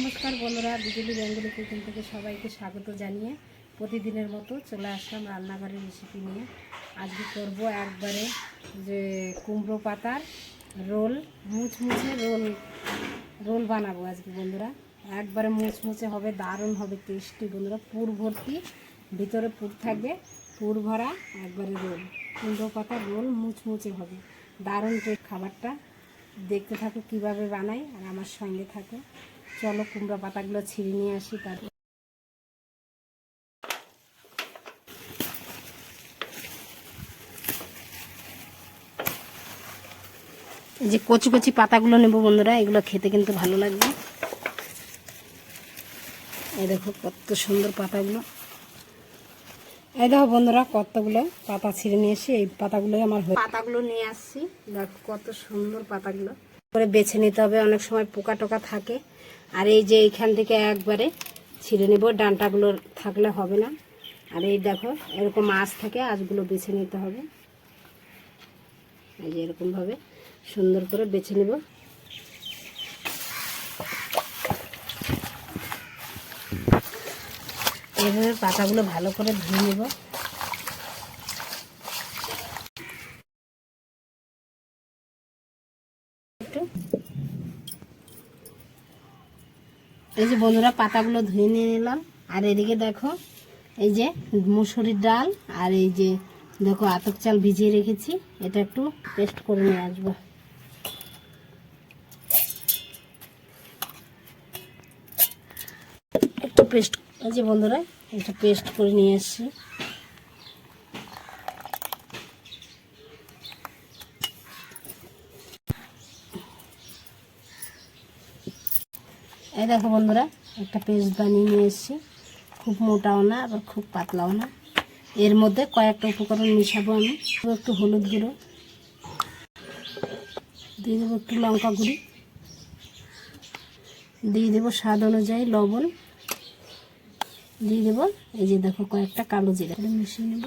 নমস্কার বন্ধুরা বিজলি Bengali cooking থেকে সবাইকে স্বাগত জানিয়ে প্রতিদিনের মতো চলে আসলাম রান্নাঘরের রেসিপি নিয়ে। আজকে করব একবারে যে কুমড়ো পাতার রোল, মুচমুচে রোল রোল বানাবো আজকে বন্ধুরা। একবারে মুচমুচে হবে, দারুণ হবে টেস্টি বন্ধুরা, পুর ভর্তি, ভিতরে পুর থাকবে, পুর ভরা, একবারে রোল। কুমড়ো পাতার রোল মুচমুচে হবে, দারুণ খাবারটা। দেখতে থাকো কীভাবে বানাই আর আমার সঙ্গে থাকো। চলো কুমড়ো পাতাগুলো ছিঁড়ে নিয়ে আসি তারপর। এই যে কচি কচি পাতাগুলো নেব বন্ধুরা, এগুলো খেতে কিন্তু ভালো লাগবে। এই দেখো কত সুন্দর পাতাগুলো। এই দেখো বন্ধুরা, কতগুলো পাতা ছিঁড়ে নিয়ে এসে এই পাতাগুলো আমার পাতাগুলো নিয়ে আসছি। দেখো কত সুন্দর পাতাগুলো। করে বেছে নিতে হবে, অনেক সময় পোকা টোকা থাকে। আর এই যে এইখান থেকে একবারে ছিঁড়ে নেব, ডান্টাগুলো থাকলে হবে না। আর এই দেখো, এরকম আঁশ থাকে আঁশগুলো বেছে নিতে হবে। এই যে এরকমভাবে সুন্দর করে বেছে নেব। এইভাবে পাতাগুলো ভালো করে ধুয়ে নেব একটু এই যে বন্ধুরা পাতাগুলো ধুয়ে নিয়ে নিলাম। আর এদিকে দেখো, এই যে মুসুরির ডাল আর এই যে দেখো আতক চাল ভিজিয়ে রেখেছি। এটা একটু পেস্ট করে নিয়ে আসব। একটু পেস্ট এই যে বন্ধুরা একটু পেস্ট করে নিয়ে এসছি। এই দেখো বন্ধুরা, একটা পেস্ট বানিয়ে নিয়ে এসেছি। খুব মোটাও না, আবার খুব পাতলাও না। এর মধ্যে কয়েকটা উপকরণ মিশাবো আমি। একটু হলুদ গুঁড়ো, দিয়ে দেবো একটু লঙ্কা গুঁড়ি, দিয়ে দেবো স্বাদ অনুযায়ী লবণ, দিয়ে দেবো এই যে দেখো কয়েকটা কালো জিরা। মিশিয়ে নেব।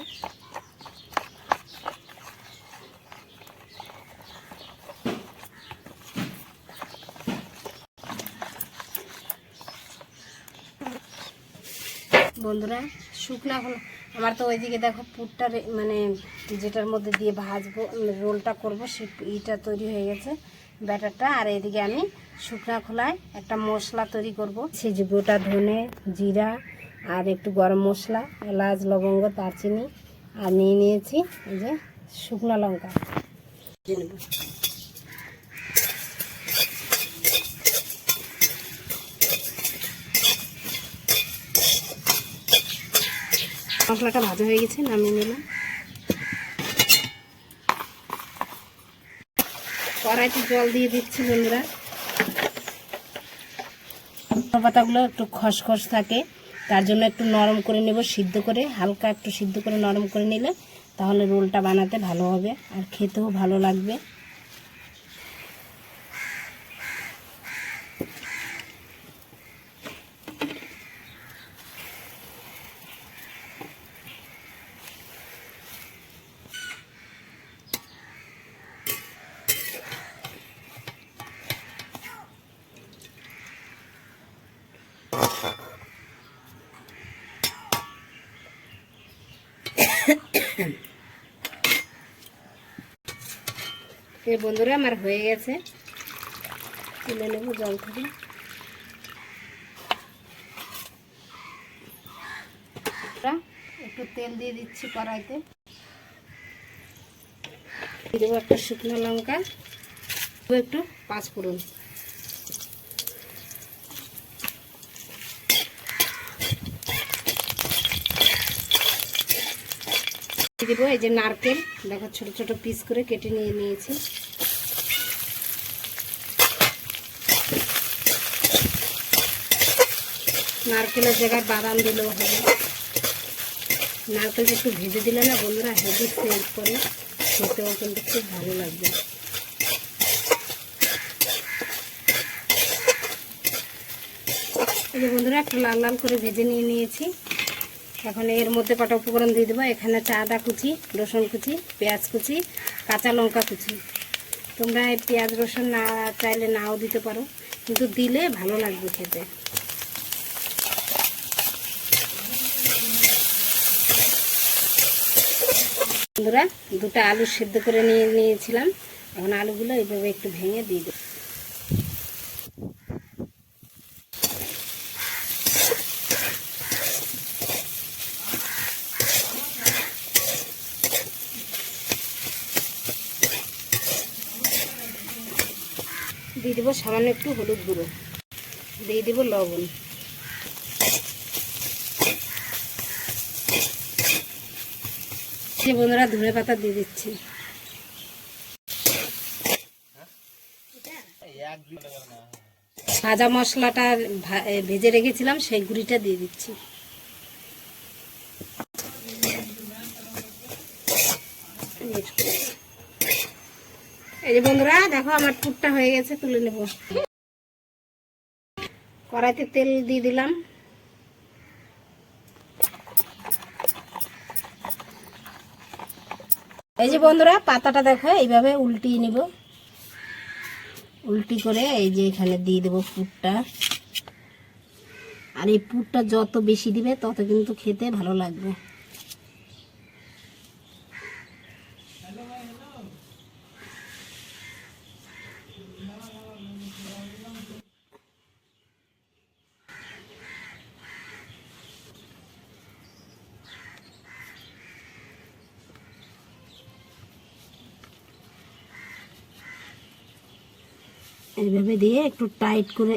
বন্ধুরা, শুকনা হলো। আমার তো ওইদিকে দেখো পুরটা মানে যেটার মধ্যে দিয়ে ভাজবো, রোলটা করব, সে ইটা তৈরি হয়ে গেছে ব্যাটারটা। আর এদিকে আমি শুকনা খোলায় একটা মশলা তৈরি করব। যে গোটা ধনে জিরা আর একটু গরম মশলা, এলাচ, লবঙ্গ, দারচিনি, আর নিয়ে নিয়েছি এই যে শুকনো লঙ্কা। মশলাটা ভাজা হয়ে গেছে, নামিয়ে নিলাম। কড়াইতে জল দিয়ে দিচ্ছি বন্ধুরা। পাতাগুলো একটু খসখস থাকে, তার জন্য একটু নরম করে নেব, সিদ্ধ করে, হালকা একটু সিদ্ধ করে নরম করে নিলে তাহলে রোলটা বানাতে ভালো হবে, আর খেতেও ভালো লাগবে। এই বন্ধুরা, আমার হয়ে গেছে। তুলে নেব জল থেকে। একটু তেল দিয়ে দিচ্ছি কড়াইতে। দেবো একটা শুকনো লঙ্কা একটু পাঁচ ফোড়ন। দেবো এই যে নারকেল, দেখো ছোট ছোট পিস করে কেটে নিয়ে নিয়েছি। নারকেলের জায়গায় বাদাম দিলেও হবে। নারকেলটা একটু ভেজে দিলে না বন্ধুরা হেভি সেন্ট করে, খেতেও কিন্তু খুব ভালো লাগবে। এই যে বন্ধুরা একটু লাল লাল করে ভেজে নিয়ে নিয়েছি। এখন এর মধ্যে কটা উপকরণ দিয়ে দেবো। এখানে চা আদা কুচি, রসুন কুচি, পেঁয়াজ কুচি, কাঁচা লঙ্কা কুচি। তোমরা পেঁয়াজ রসুন না চাইলে নাও দিতে পারো, কিন্তু দিলে ভালো লাগবে খেতে। বন্ধুরা, দুটো আলু সেদ্ধ করে নিয়ে নিয়েছিলাম। এখন আলুগুলো এইভাবে একটু ভেঙে দিয়ে দেবো। দিয়ে দেবো সামান্য একটু হলুদ গুঁড়ো। দিয়ে দেবো লবণ। যে বন্ধুরা, ধনে পাতা দিয়ে দিচ্ছি। ভাজা মশলাটা ভেজে রেখেছিলাম, সেই গুঁড়িটা দিয়ে দিচ্ছি। এই যে বন্ধুরা, দেখো আমার পুরটা হয়ে গেছে, তুলে নেব। কড়াইতে তেল দিয়ে দিলাম। এই যে বন্ধুরা, পাতাটা দেখো, এইভাবে উল্টিয়ে নিব। উল্টি করে এই যে এখানে দিয়ে দেবো পুরটা। আর এই পুরটা যত বেশি দিবে, তত কিন্তু খেতে ভালো লাগবে। এইভাবে দিয়ে একটু টাইট করে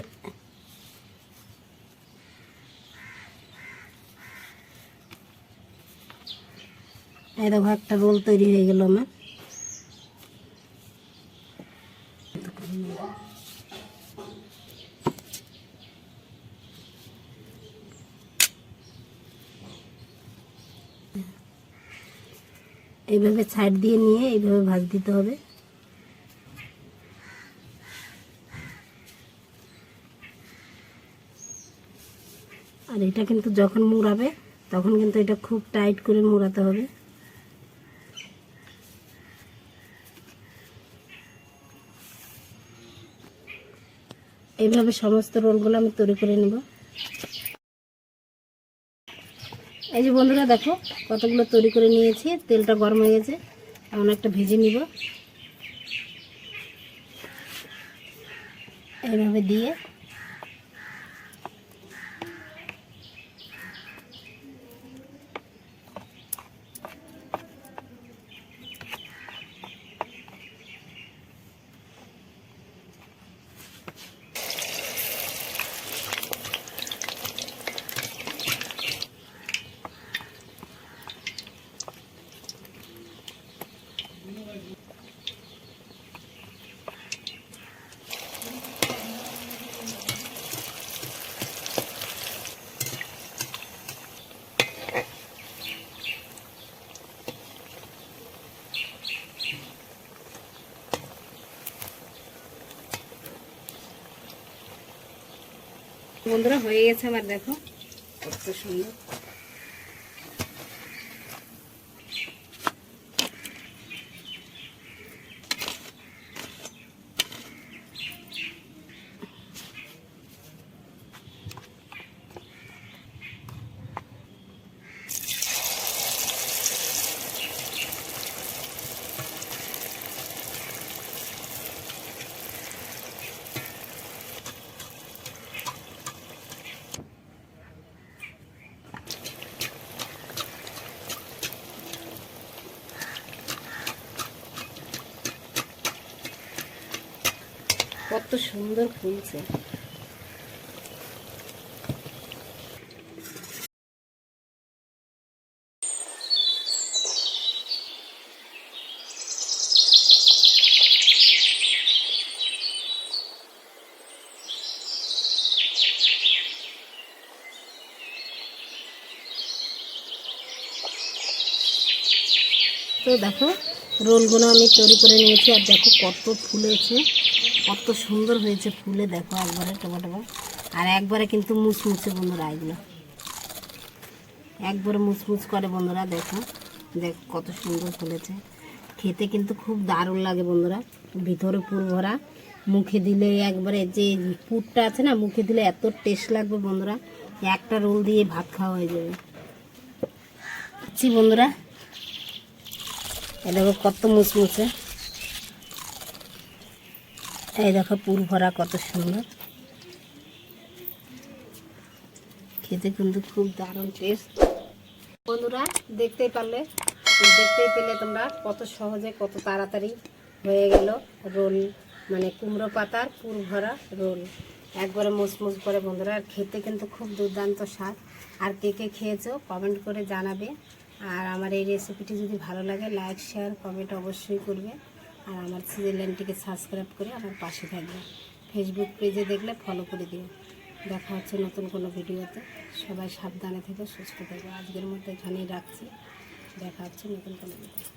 এই দেখো একটা রোল তৈরি হয়ে গেল আমার। এইভাবে ছাড় দিয়ে নিয়ে এইভাবে ভাজ দিতে হবে আর এটা কিন্তু যখন মুড়াবে, তখন কিন্তু এটা খুব টাইট করে মুড়াতে হবে। এইভাবে সমস্ত রোলগুলো আমি তৈরি করে নেব। এই যে বন্ধুরা দেখো, কতগুলো তৈরি করে নিয়েছি, তেলটা গরম হয়ে গেছে এমন একটা ভেজে নিব। এইভাবে দিয়ে বন্ধুরা হয়ে গেছে আমার দেখো। কত সুন্দর। কত সুন্দর ফুলছে। তো দেখো রোলগুলো আমি তৈরি করে নিয়েছি আর দেখো কত ফুলেছে কত সুন্দর হয়েছে ফুলে, দেখো একবারে টমাটো আর একবারে কিন্তু মুচমুচে বন্ধুরা এগুলো একবারে মুচমুচ করে বন্ধুরা, দেখো। দেখ, কত সুন্দর ফুলেছে। খেতে কিন্তু খুব দারুণ লাগে বন্ধুরা। ভিতরে পুর ভরা। মুখে দিলে একবারে যে পুরটা আছে না, মুখে দিলে এত টেস্ট লাগবে বন্ধুরা। একটা রোল দিয়ে ভাত খাওয়া হয়ে যাবে। বন্ধুরা। এই দেখো কত মুচমুচে এই দেখো পুর ভরা কত সুন্দর। খেতে কিন্তু খুব দারুণ টেস্ট বন্ধুরা, দেখতেই পারলে, দেখতেই পেলে তোমরা কত সহজে কত তাড়াতাড়ি হয়ে গেল রোল মানে কুমড়ো পাতার পুর ভরা রোল। একবারে মুচমুচ করে বন্ধুরা আর খেতে কিন্তু খুব দুর্দান্ত স্বাদ। আর কে কে খেয়েছো কমেন্ট করে জানাবে। আর আমার এই রেসিপিটি যদি ভালো লাগে লাইক শেয়ার কমেন্ট অবশ্যই করবে। আর আমার চ্যানেলটিকে সাবস্ক্রাইব করে আমার পাশে থাকবে। ফেসবুক পেজে দেখলে ফলো করে দিও। দেখা হচ্ছে নতুন কোনো ভিডিওতে। সবাই সাবধানে থেকে, সুস্থ থাকবে আজকের মতো এখানেই রাখছি। দেখা হচ্ছে নতুন কোনো ভিডিও